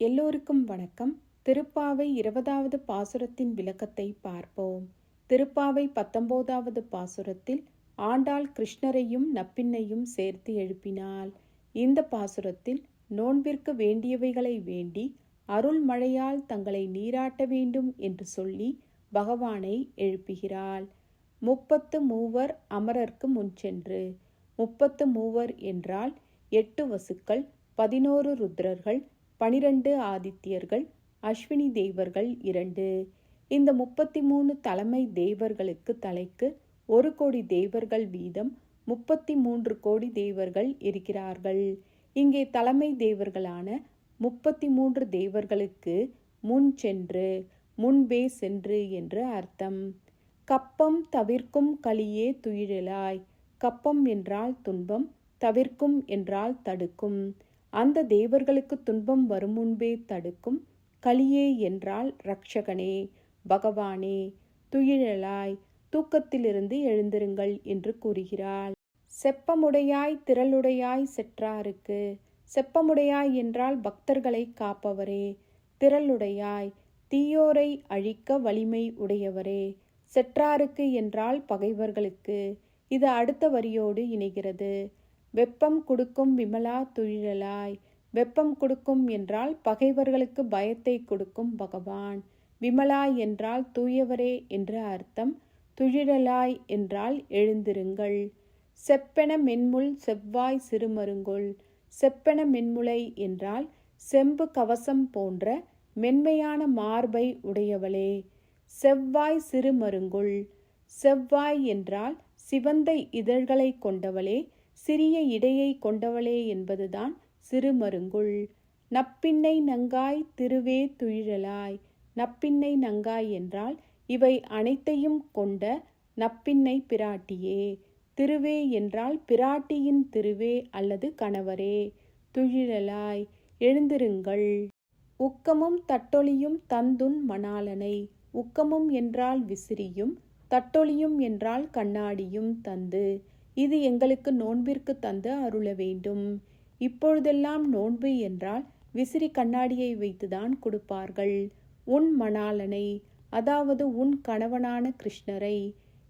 எல்லோருக்கும் வணக்கம். திருப்பாவை இருபதாவது பாசுரத்தின் விளக்கத்தை பார்ப்போம். திருப்பாவை பத்தொன்பதாவது பாசுரத்தில் ஆண்டாள் கிருஷ்ணரையும் நப்பின்னையும் சேர்த்து எழுப்பினாள். இந்த பாசுரத்தில் நோன்பிற்கு வேண்டியவைகளை வேண்டி அருள் மழையால் தங்களை நீராட்ட வேண்டும் என்று சொல்லி பகவானை எழுப்புகிறாள். முப்பத்து மூவர் அமரர்க்கு முன் சென்று. முப்பத்து மூவர் என்றால் எட்டு வசுக்கள் பதினோரு ருத்ரர்கள் பனிரெண்டு ஆதித்யர்கள் அஸ்வினி தேவர்கள் இரண்டு. இந்த முப்பத்தி மூணு தலைமை தேவர்களுக்கு தலைக்கு ஒரு கோடி தேவர்கள் வீதம் முப்பத்தி மூன்று கோடி தேவர்கள் இருக்கிறார்கள். இங்கே தலைமை தேவர்களான முப்பத்தி மூன்று தேவர்களுக்கு முன் சென்று முன்பே சென்று என்று அர்த்தம். கப்பம் தவிர்க்கும் களியே துயிழலாய் கப்பம் என்றால் துன்பம் தவிர்க்கும் என்றால் தடுக்கும். அந்த தேவர்களுக்கு துன்பம் வரும் முன்பே தடுக்கும் கலியே என்றால் ரக்ஷகனே பகவானே துயிழலாய் தூக்கத்திலிருந்து எழுந்திருங்கள் என்று கூறுகிறாள். செப்பமுடையாய் திரளுடையாய் செற்றாருக்கு. செப்பமுடையாய் என்றால் பக்தர்களை காப்பவரே. திரளுடையாய் தீயோரை அழிக்க வலிமை உடையவரே. செற்றாருக்கு என்றால் பகைவர்களுக்கு. இது அடுத்த வரியோடு இணைகிறது. வெப்பம் கொடுக்கும் விமலா துயிழலாய் வெப்பம் கொடுக்கும் என்றால் பகைவர்களுக்கு பயத்தை கொடுக்கும் பகவான். விமலா என்றால் தூயவரே என்ற அர்த்தம். துழிழலாய் என்றால் எழுந்திருங்கள். செப்பென மென்முள் செவ்வாய் சிறுமருங்கொள். செப்பென மென்முளை என்றால் செம்பு கவசம் போன்ற மென்மையான மார்பை உடையவளே. செவ்வாய் சிறுமருங்குள். செவ்வாய் என்றால் சிவந்த இதழ்களை கொண்டவளே. சிறிய இடையை கொண்டவளே என்பதுதான் சிறுமருங்குள். நப்பின்னை நங்காய் திருவே துயிழலாய் நப்பின்னை நங்காய் என்றால் இவை அனைத்தையும் கொண்ட நப்பின்னை பிராட்டியே. திருவே என்றால் பிராட்டியின் திருவே அல்லது கணவரே. துயிழலாய் எழுந்திருங்கள். உக்கமும் தட்டொலியும் தந்துன் மணாலனை உக்கமும் என்றால் விசிறியும் தட்டொலியும் என்றால் கண்ணாடியும் தந்து. இது எங்களுக்கு நோன்பிற்கு தந்து அருள வேண்டும். இப்பொழுதெல்லாம் நோன்பு என்றால் விசிறி கண்ணாடியை வைத்துதான் கொடுப்பார்கள். உன் மணாலனை அதாவது உன் கணவனான கிருஷ்ணரை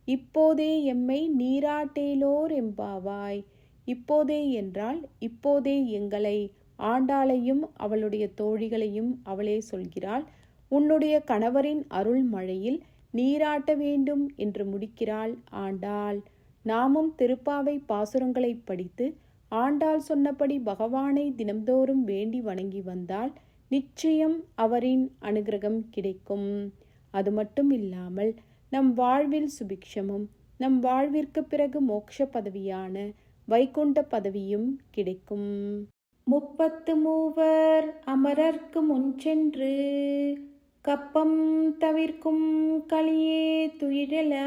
இப்போதே எம்மை நீராட்டேலோர் எம்பாவாய். இப்போதே என்றால் இப்போதே எங்களை ஆண்டாளையும் அவளுடைய தோழிகளையும் அவளே சொல்கிறாள். உன்னுடைய கணவரின் அருள் மழையில் நீராட்ட வேண்டும் என்று முடிக்கிறாள் ஆண்டாள். நாமும் திருப்பாவை பாசுரங்களை படித்து ஆண்டாள் சொன்னபடி பகவானை தினம்தோறும் வேண்டி வணங்கி வந்தால் நிச்சயம் அவரின் அனுகிரகம் கிடைக்கும். அது மட்டும் இல்லாமல் நம் வாழ்வில் சுபிக்ஷமும் நம் வாழ்விற்கு பிறகு மோட்ச பதவியான வைகுண்ட பதவியும் கிடைக்கும். முப்பத்து மூவர் அமரர்க்கு முன் சென்று கப்பம் தவிர்க்கும் களியே துயிழலா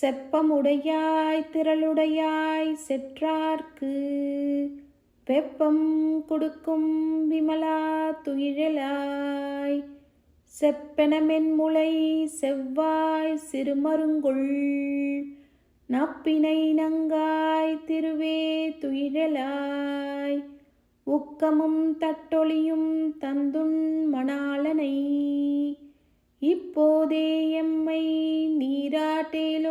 செப்பமுடையாய் திரளுடையாய் செற்றார்க்கு. வெப்பம் கொடுக்கும் விமலா துயிழலாய். செப்பெனமென் முளை செவ்வாய் சிறுமருங்குள். நப்பினை நங்காய் திருவே துயிழலாய். உக்கமும் தட்டொளியும் தந்துண் மணாலனை இப்போதே எம்மை நீராட்டேல்